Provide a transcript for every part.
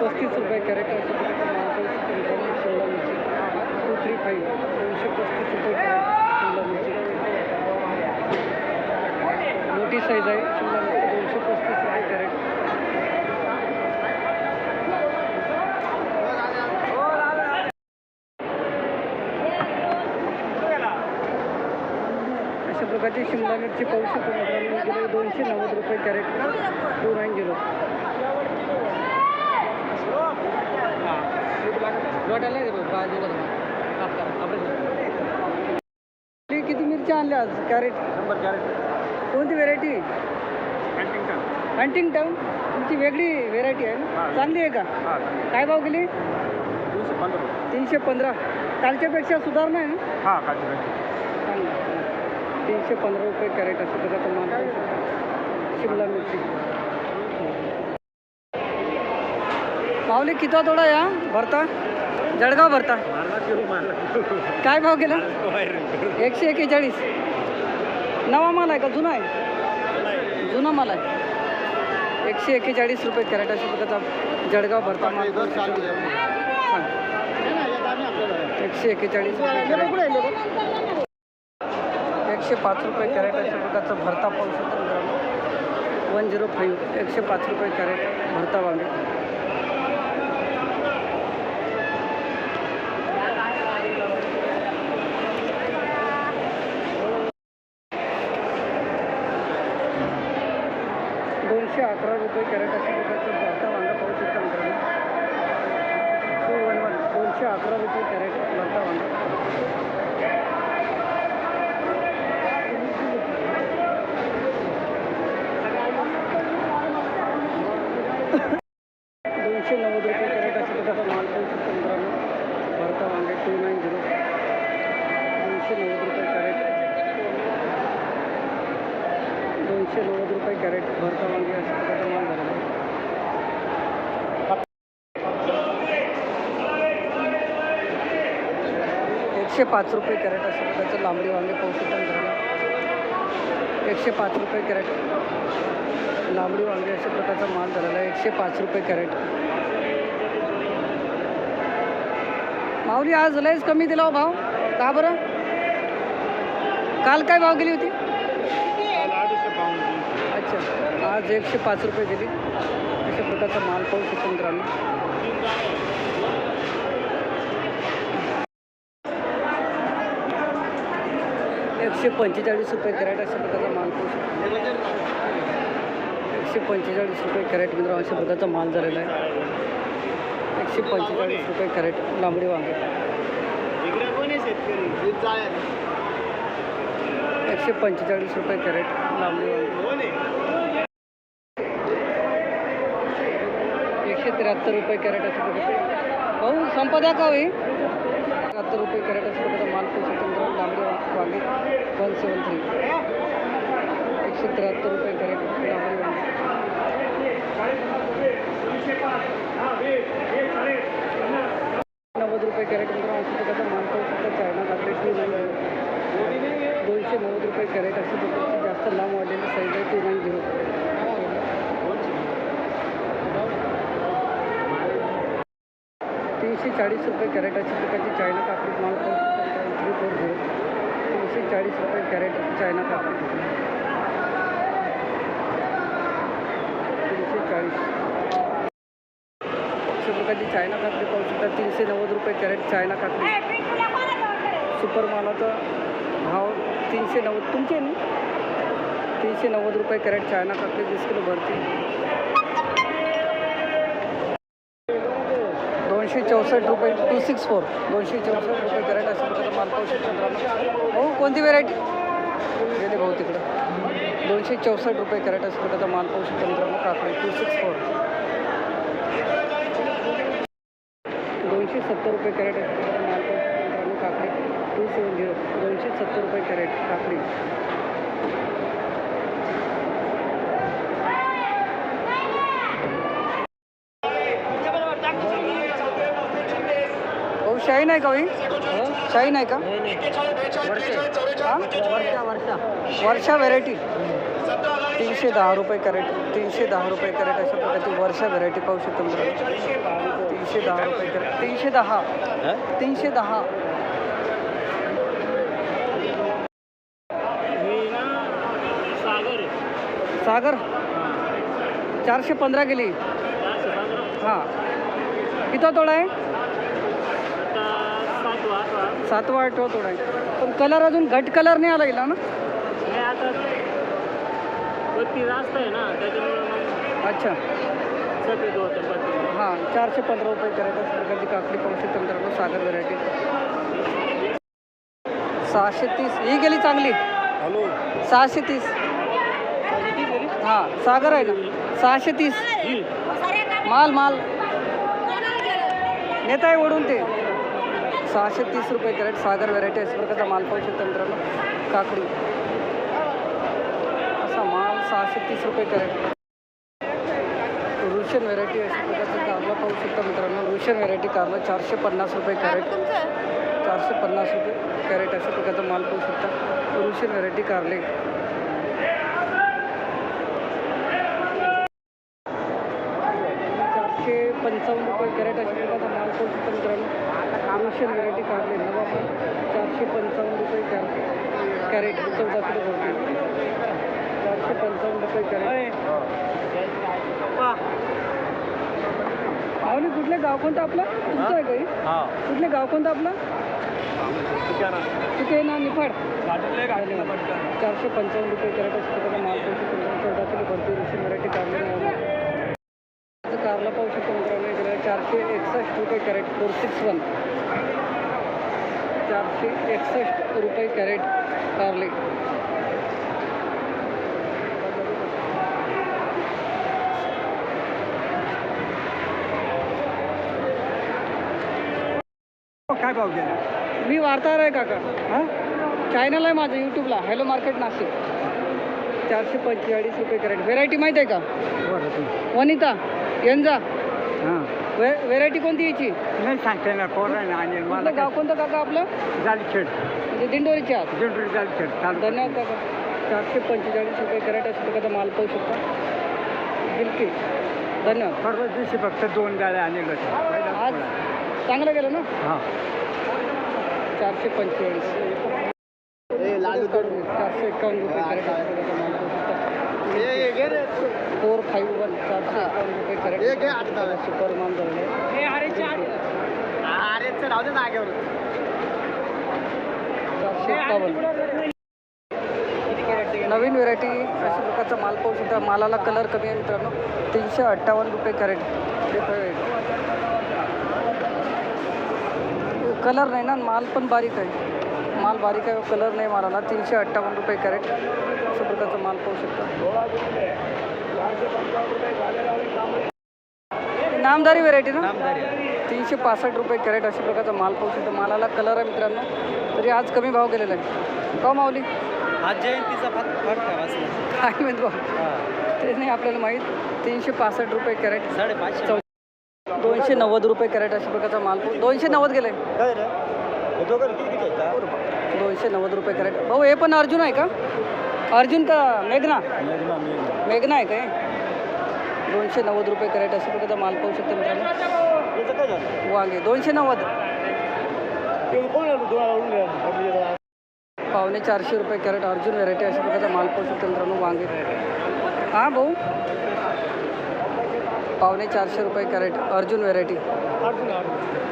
पस्तीस रुपये कॅरेट असं शिमला मिरची टू थ्री फाईव्ह दोनशे पस्तीस रुपये कॅरेट शिमला मिरची मोठी साईज आहे. शिमला मिरची म्हणजे दोनशे पस्तीस रुपये कॅरेट अशा प्रकारची शिमला मिरची पाहू शकतो मित्रांनो. दोनशे नव्वद रुपये कॅरेट. टू नाईन झिरो किती मिरच्या आणल्या आज? कॅरेट शंभर कॅरेट कोणती व्हेरायटी हँटिंग्टन हंटिंगटन तुमची वेगळी व्हेरायटी आहे ना. चांगली आहे का? काय भाव गेली? तीनशे पंधरा. कालच्यापेक्षा सुधारणा आहे ना? हां तीनशे पंधरा रुपये कॅरेट असं पाहू शकतो. शिमला मिरची. माऊली किती तोडा या? भरता? जळगाव भरता. किलो काय भाव गेला? एकशे एक्केचाळीस नवा माल आहे का? जुना आहे? जुना माल आहे. एकशे एक्केचाळीस रुपये कॅरेट अशा प्रकारचा जळगाव भरता माल. एकशे एक्केचाळीस कॅरेट. एकशे पाच रुपये कॅरेट अशा प्रकारचा भरता पाहू शकतो वन झिरो फाईव्ह. एकशे पाच रुपये कॅरेट भरता वांगे दोनशे अकरा रुपये कॅरेट अशा प्रकारचं भरता वांगा पाहू शकता मित्रांनो टू वन वन दोनशे अकरा रुपये कॅरेट भरता वांगा दोनशे नव्वद रुपये कॅरेट अशा प्रकारचा माल पाहू शकतो मित्रांनो भरता वांगे टू नाईन झिरो दोनशे नव्वद रुपये कॅरेट दोनशे नव्वद रुपये कॅरेट भरता वांगे अशा प्रकारचा माल झालेला आहे एकशे पाच रुपये कॅरेट असेल त्याचं लांबडी वांगे पाहू शकतो एकशे पाच रुपये कॅरेट. लांबडी वांगे अशा प्रकारचा माल झालेला आहे. एकशे पाच रुपये कॅरेट. माऊली आज लयच कमी दिला हो भाव. का बरं? काल काय भाव गेली होती? अच्छा. आज एकशे पाच रुपये गेली. अशा प्रकारचा माल पाहू शकतो मित्रांनो. एकशे पंचेचाळीस रुपये कॅरेट अशा प्रकारचा माल एकशे पंचेचाळीस रुपये कॅरेट मित्र अशा प्रकारचा माल झालेला आहे. एकशे पंचेचाळीस रुपये कॅरेट लांबडी वांगे. एकशे पंचेचाळीस रुपये कॅरेट लांबडी वांगे. एकशे त्र्याहत्तर रुपये कॅरेट असं प्रकारचे. भाऊ संपदा का होई त्र्याहत्तर रुपये कॅरेट असं प्रकारचा माल पाहू शकतो मित्रांनो लांबडी वा- वांगे वन सेवन थ्री एकशे त्र्याहत्तर रुपये करेक्ट लांबडी वांगे नव्वद रुपये कॅरेट मित्रांनो अशा प्रकारचा माल पाहू शकतो चायना काकडे टू दोनशे नव्वद रुपये कॅरेट अशा प्रकारची जास्त लांब वाढलेली साईज आहे टू नाईन झिरो तीनशे चाळीस रुपये कॅरेट अशा प्रकारची चायना काकडी माल पाहू शकतो थ्री फोर झिरो तीनशे चाळीस रुपये कॅरेट चायना काकडी तीनशे चाळीस. अशा प्रकारची चायना काकडी पाहू शकता तीनशे नव्वद रुपये कॅरेट चायना काकडी सुपर मालाचा भाव तीनशे नव्वद तुमचे ना? तीनशे नव्वद रुपये कॅरेट चायना काकडी वीस किलो भरती. दोनशे चौसष्ट रुपये टू सिक्स फोर दोनशे चौसष्ट रुपये कॅरेट असेल प्रकारचा माल पाहू शकतो हो कोणती व्हेरायटी गेले भाऊ तिकडं. दोनशे चौसष्ट रुपये कॅरेट असेल प्रकारचा माल पाहू शकतो मित्रांनो काकडी टू सिक्स फोर दोनशे सत्तर रुपये कॅरेट असेल माल पाहू शकतो मित्रांनो काकडी टू सेवन झिरो दोनशे सत्तर रुपये कॅरेट काकडी भाऊ शाही नाही का शाही नाही का? वर्षा व्हेरायटी तीनशे दहा रुपये कॅरेट तीनशे दहा रुपये कॅरेट अशा प्रकारची वर्षा व्हरायटी पाहू शकतो तीनशे दहा रुपये कॅरेट तीनशे दहा. तीनशे दहा. सागर? सागर चारशे पंधरा गेली हां. किती तोडा आहे? सातवा आठवा तोडा आहे पण कलर अजून घट कलर नाही आला गेला ना. आता बत्ती जास्त आहे ना त्याच्यामुळे मग अच्छा. सफेद होतं बत्ती हां चारशे पंधरा रुपये अशा प्रकारची काकडी शकतो मित्रांनो सागर व्हरायटी सहाशे तीस. ही गेली चांगली. हॅलो. सहाशे तीस. हां सागर आहे ना. सहाशे तीस. माल माल. नेत आहे ओढून ते. सहाशे तीस रुपये कॅरेट सागर व्हरायटी अशा प्रकारचा माल पाहू शकतो मित्रांनो. काकडी. असा माल सहाशे तीस रुपये कॅरेट. रुशन व्हरायटी अशा प्रकारचा कारला पाहू शकता मित्रांनो. रुशन व्हरायटी कारला चारशे पन्नास रुपये कॅरेट. चारशे पन्नास रुपये कॅरेट अशा प्रकारचा माल पाहू शकता. रुशन व्हरायटी कारले. चारशे पंचावन्न रुपये कॅरेट अशा प्रकारचा माल पाहू शकता मित्रांनो. रुशियन व्हरायटी कारले नवापूर चारशे पंचावन्न रुपये कॅरेट. कॅरेट चौदा किलो भरते चारशे पंचावन्न रुपये कॅरेट. आवली कुठले गाव कोणतं आपलं? तुमचं आहे काही हा. कुठले गाव कोणतं आपलं? कुठे ना निफाड. चारशे पंचावन्न रुपये कॅरेट असतो. माल चौदा किलो भरती रुशियन व्हरायटी कारले कारला पाहू शकतो मित्रांनो इकडे चारशे एकसष्ट रुपये कॅरेट फोर सिक्स वन. चारशे एकसष्ट रुपये कॅरेट कारले काय भाव गेला? मी वार्ताहर आहे काका. हां? चॅनल आहे माझं यूट्यूबला हॅलो मार्केट नाशिक. चारशे पंचेचाळीस रुपये कॅरेट. व्हेरायटी माहीत आहे का? वनिता यंजा व्हे व्हेरायटी कोणती याची? नाही सांगते ना कोण आहे ना आणि मला गाव कोणतं काका आपलं? जालखेड. म्हणजे दिंडोरीचे आहात जेंटूर जालखेड चालू धन्यवाद काका. चारशे पंचेचाळीस रुपये कॅरेट अशा प्रकारचा माल पाहू शकता. बिलकी धन्यवाद. परवा दिवशी फक्त दोन गाड्या पहिला आज. चांगलं गेलं ना? हां. चारशे पंचेचाळीस. चारशे एकावन्न रुपये कॅरेट अशा प्रकारचा माल पाहू शकता. फोर फाईव्ह वन चारशे एकावन्न रुपये कॅरेट सुपर चारशे एकावन्न नवीन व्हेरायटी अशा प्रकारचा माल पाहू शकता. मालाला कलर कमी आहे मित्रांनो. तीनशे अठ्ठावन्न रुपये कॅरेट कलर नाही ना माल पण बारीक आहे. माल बारीक आहे कलर नाही मालाला. तीनशे अठ्ठावन्न रुपये कॅरेट अशा प्रकारचा माल पाहू शकता. नामदारी व्हेरायटी ना? तीनशे पासष्ट रुपये कॅरेट अशा प्रकारचा माल पाहू शकतो मालाला कलर आहे मित्रांनो. तरी आज कमी भाव गेलेला आहे. का माऊली? आज जयंतीचा काय माहीत भाऊ ते नाही आपल्याला माहीत. तीनशे पासष्ट रुपये कॅरेट. साडेपाचशे. दोनशे नव्वद रुपये कॅरेट अशा प्रकारचा माल पाहू दोनशे नव्वद गेले. हे दोनशे नव्वद रुपये कॅरेट. भाऊ हे पण अर्जुन आहे का? अर्जुन का मेघना. मेघना आहे काय? दोनशे नव्वद रुपये कॅरेट अशा प्रकारचा माल पाहू शकतो मित्रांनो. वांगे दोनशे नव्वद पावणे चारशे रुपये कॅरेट अर्जुन व्हेरायटी अशा प्रकारचा माल पाहू शकतो मित्रांनो वांगे. हां भाऊ? पावणे चारशे रुपये कॅरेट अर्जुन व्हेरायटी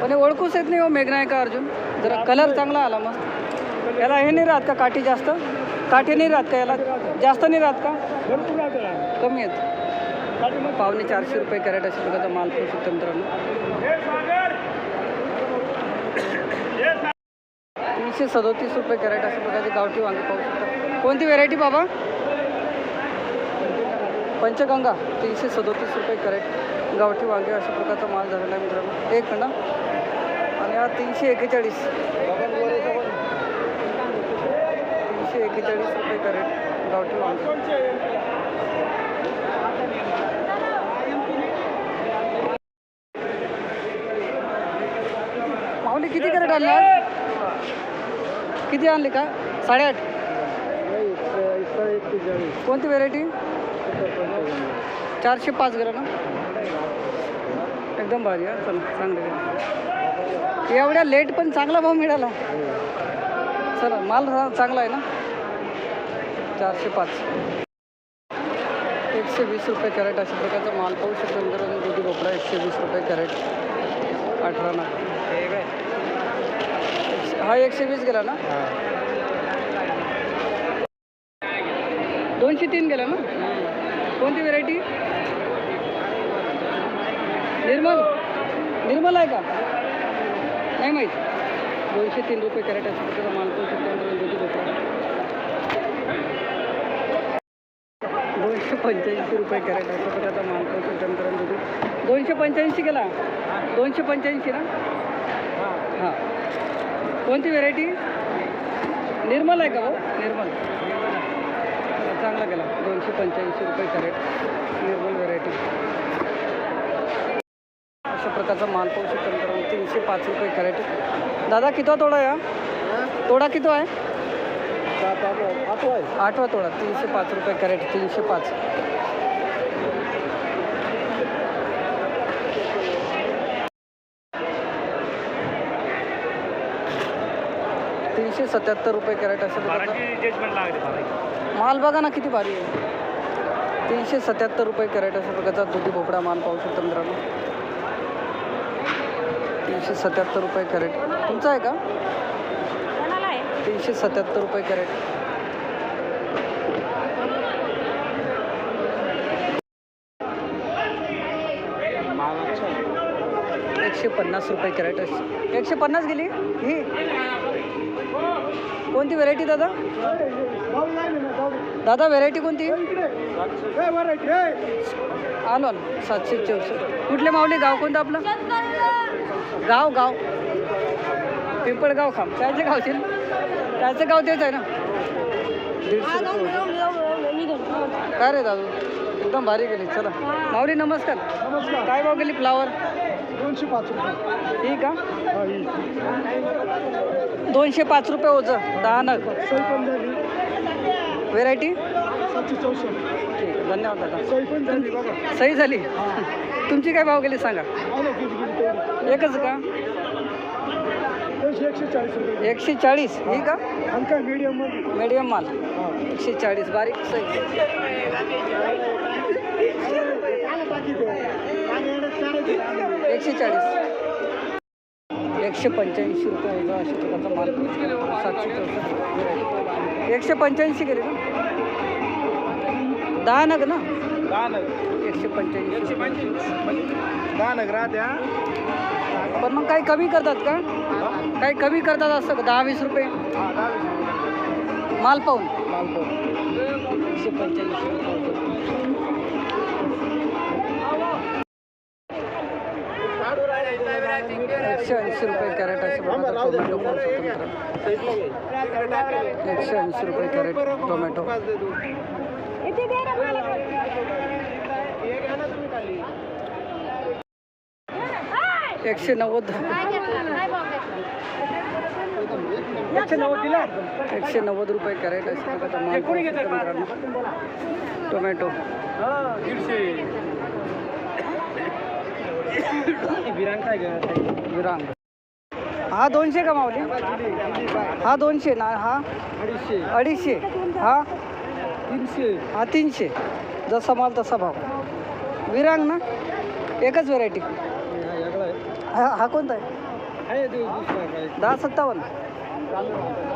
पण हे ओळखूच येत नाही हो मेघना आहे का अर्जुन? जरा कलर चांगला आला मस्त. याला हे नाही राहत का काठी जास्त? काठी नाही राहत का याला? जास्त नाही राहत का? कमी आहेत. पावणे चारशे रुपये कॅरेट अशा प्रकारचा माल पाहू शकतो मित्रांनो. तीनशे सदोतीस रुपये कॅरेट अशा प्रकारचे गावठी वांगे पाहू शकतात कोणती व्हेरायटी बाबा? पंचगंगा तीनशे सदोतीस रुपये कॅरेट. गावठी वांगे अशा प्रकारचा माल झालेला आहे मित्रांनो. एक ना आणि हा तीनशे एक्केचाळीस तीनशे एक्केचाळीस रुपये कॅरेट गावठी वांगे. माऊली किती कॅरेट आणले किती आणले का? साडेआठ. कोणती व्हेरायटी चारशे पाच ग्रॅम ना? एकदम भारी आहे चला चांगलं एवढ्या लेट पण चांगला भाव मिळाला. चला माल चांगला आहे ना? चारशे पाच. एकशे वीस रुपये कॅरेट अशा प्रकारचा माल पाहू शकतो मित्रांनो. दुधी भोपळा एकशे वीस रुपये कॅरेट. अठरा ना हा एकशे वीस गेला ना? दोनशे तीन गेला ना? कोणती व्हेरायटी निर्मल. निर्मल आहे का? नाही माहीत. दोनशे तीन रुपये कॅरेट अशा प्रकारचा माल पाहू शकतो मित्रांनो दुधी भोपळा. दोनशे पंच्याऐंशी रुपये कॅरेट अशा प्रकारचा माल पाहू शकतो मित्रांनो दुधी दोनशे पंच्याऐंशी गेला दोनशे पंच्याऐंशी ना? हां. कोणती व्हेरायटी निर्मल आहे का भाऊ निर्मल. चांगला गेला दोनशे पंच्याऐंशी रुपये कॅरेट निर्मल व्हेरायटी अशा प्रकारचा माल पाहू शकतो तीनशे पाच रुपये कॅरेट. दादा कितवा तोडा हा? तोडा किती आहे? आठवा तोडा तीनशे पाच रुपये कॅरेट तीनशे पाच. तीनशे सत्याहत्तर रुपये कॅरेट प्रकारचा माल बघा ना किती भारी आहे. तीनशे सत्याहत्तर रुपये कॅरेट अशा प्रकारचा दुधी भोपळा माल पाहू शकतो मित्रांनो. तीनशे सत्याहत्तर रुपये कॅरेट. तुमचा आहे का? तीनशे सत्याहत्तर रुपये कॅरेट. एकशे पन्नास रुपये कॅरेट. एकशे पन्नास गेली? ही? कोणती व्हेरायटी दादा? दादा व्हेरायटी कोणती? आलो आलो. सातशे चौसष्ट. कुठले माऊली गाव कोणतं आपलं? गाव गाव. पिंपळगाव खांब. त्याचे गावचे त्याचं गाव तेच आहे ना. काय रे दादू? एकदम भारी गेली चला. माऊली नमस्कार. नमस्कार. काय भाव गेली फ्लावर दोनशे पाच रुपये. ठीक का? हा, ही. दोनशे पाच रुपये ओझं. दहा नग व्हेरायटी धन्यवाद दादा. सही झाली. तुमची काय भाव गेली सांगा. एकच का? एकशे चाळीस रुपये. एकशे चाळीस ही. का हलका मीडियममध्ये? मीडियम माल. एकशे चाळीस बारीक सही एकशे चाळीस एकशे पंच्याऐंशी रुपये अशा प्रकारचा माल सातशे चौसष्ट. एकशे पंच्याऐंशी गेले ना? दहा नग ना? एकशे पंच्याऐंशी. दहा नगरा द्या. पण मग काही कमी करतात का? काही कमी करतात असं का? दहा वीस रुपये? माल पाहून. एकशे पंच्याऐंशी. एकशे ऐंशी रुपये कॅरेट असे टोमॅटो पाहू शकतो मित्रांनो. एकशे ऐंशी रुपये कॅरेट टोमॅटो. एकशे नव्वद एकशे नव्वद दिला? एकशे नव्वद रुपये कॅरेट असे. टोमॅटो विरांग हा दोनशे का मावली हा दोनशे ना? हा? अडीचशे. अडीचशे. हा? तीनशे. हा तीनशे. जसा माल तसा भाव. विरांग ना? एकच व्हेरायटी हा हा कोणता आहे? आहे ते दुसरा काय? दहा सत्तावन्न.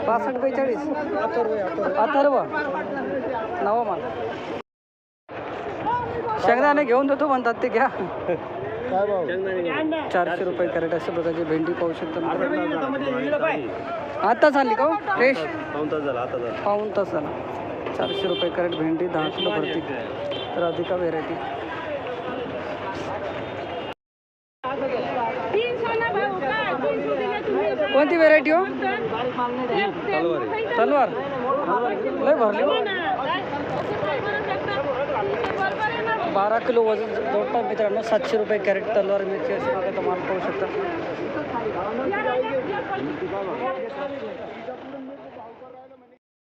पासष्ट बेचाळीस. अथर्व. आहे, अथर्व अथर्व नवा माल शेंगदाणे घेऊन देतो म्हणतात ते घ्या. काय भाव? चारशे रुपये कॅरेट अशा प्रकारची भेंडी पाहू शकतो आत्ताच आणली का फ्रेश पाऊन तास झाला आता झाला. पाऊन तास झाला. चारशे रुपये कॅरेट भेंडी दहा किलो भरती. राधिका व्हेरायटी कोणती व्हेरायटी हो? तलवार. लय भरली हो. बारा किलो वजन जवळपास मित्रांनो सातशे रुपये कॅरेट तलवार मिरची अशा प्रकारचा माल पाहू शकता.